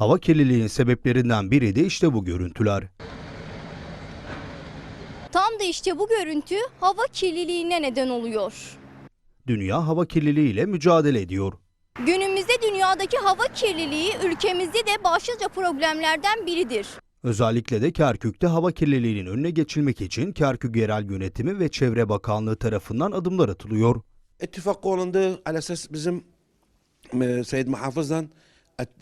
Hava kirliliğin sebeplerinden biri de işte bu görüntüler. Tam da işte bu görüntü hava kirliliğine neden oluyor. Dünya hava kirliliği ile mücadele ediyor. Günümüzde dünyadaki hava kirliliği ülkemizde de başlıca problemlerden biridir. Özellikle de Kerkük'te hava kirliliğinin önüne geçilmek için Kerkük Yerel Yönetimi ve Çevre Bakanlığı tarafından adımlar atılıyor. İttifak olundu. Alasas bizim e, Sayın Muhafız'dan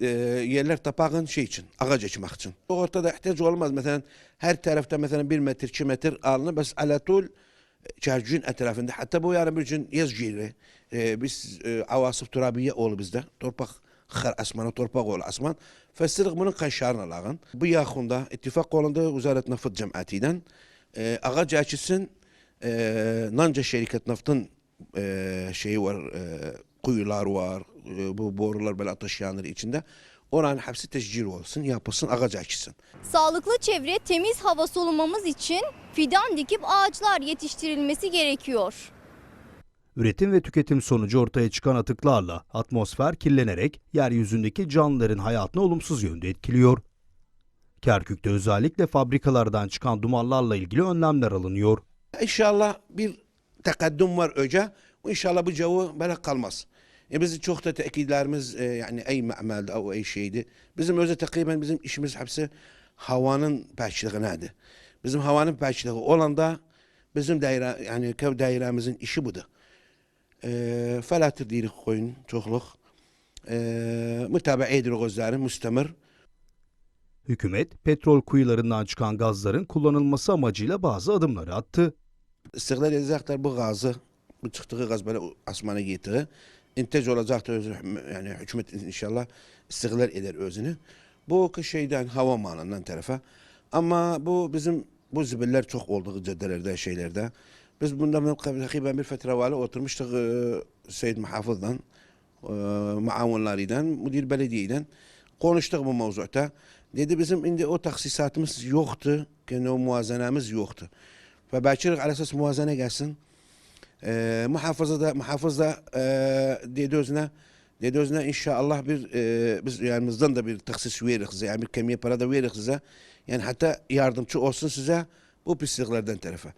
e, yerler tapağın şey için, ağaç ekmek için. Ortada ihtiyaç olmaz. Mesela her tarafta mesela bir metre, iki metre alınır. Bas alatul çarjın etrafında. Hatta bu yarın bir gün yaz giri. E, biz e, avasıf turabiye oğlu bizde. Torpak xar asmanı, torpak oğlu asman. Festirik bunun kaşarına lağın. Bu yakında ittifak olundu Uzaret Nafıt Cemaati'den. E, ağaç açısın e, Nanca Şirket Naft'ın e, şeyi var, e, kuyular var, e, bu borular böyle ateş yanları içinde. Oranın hepsi teşcir olsun, yapılsın, ağaç açsın. Sağlıklı çevre, temiz hava solumamız için fidan dikip ağaçlar yetiştirilmesi gerekiyor. Üretim ve tüketim sonucu ortaya çıkan atıklarla atmosfer kirlenerek yeryüzündeki canlıların hayatını olumsuz yönde etkiliyor. Kerkük'te özellikle fabrikalardan çıkan dumanlarla ilgili önlemler alınıyor. İnşallah bir tekaddüm var öce. İnşallah bu cevı böyle kalmaz. E bizim çok da tekidlerimiz e, yani ey me'melde o ey şeydi. Bizim öze takriben bizim işimiz hepsi havanın pəçliğinədir. Bizim havanın pəçliği olanda bizim daire yani kev dairemizin işi budur. E, felatir deyirik koyun çoxluq. E, mütabiə edirik özləri müstəmir. Hükümet, petrol kuyularından çıkan gazların kullanılması amacıyla bazı adımları attı. istiqlal edəcəklər bu qazı, bu çıxdığı qaz belə asmana getdiyi intaj olacaqdır özü yəni hökumət inşallah istiqlal eder özünü. Bu ki şeydən hava manından tərəfə. Amma bu bizim bu zibillər çox olduğu cəddələrdə, şeylərdə. Biz bundan təqribən bir fətrə vəli oturmuşduq e, Seyyid Muhafızdan, e, muavinlarıyla, müdir belediyeden konuştuk bu mevzuda. Dedi bizim indi o taksisatımız yoktu, yani o muazenemiz yoktu. Ve Bekir al esas muvazene gelsin. E, muhafızı da, muhafız da e, dedi özüne, dedi özüne inşallah bir, e, biz yanımızdan da bir taksis veririz size, yani bir kemiğe para da veririz size. Yani hatta yardımcı olsun size bu pisliklerden tarafa.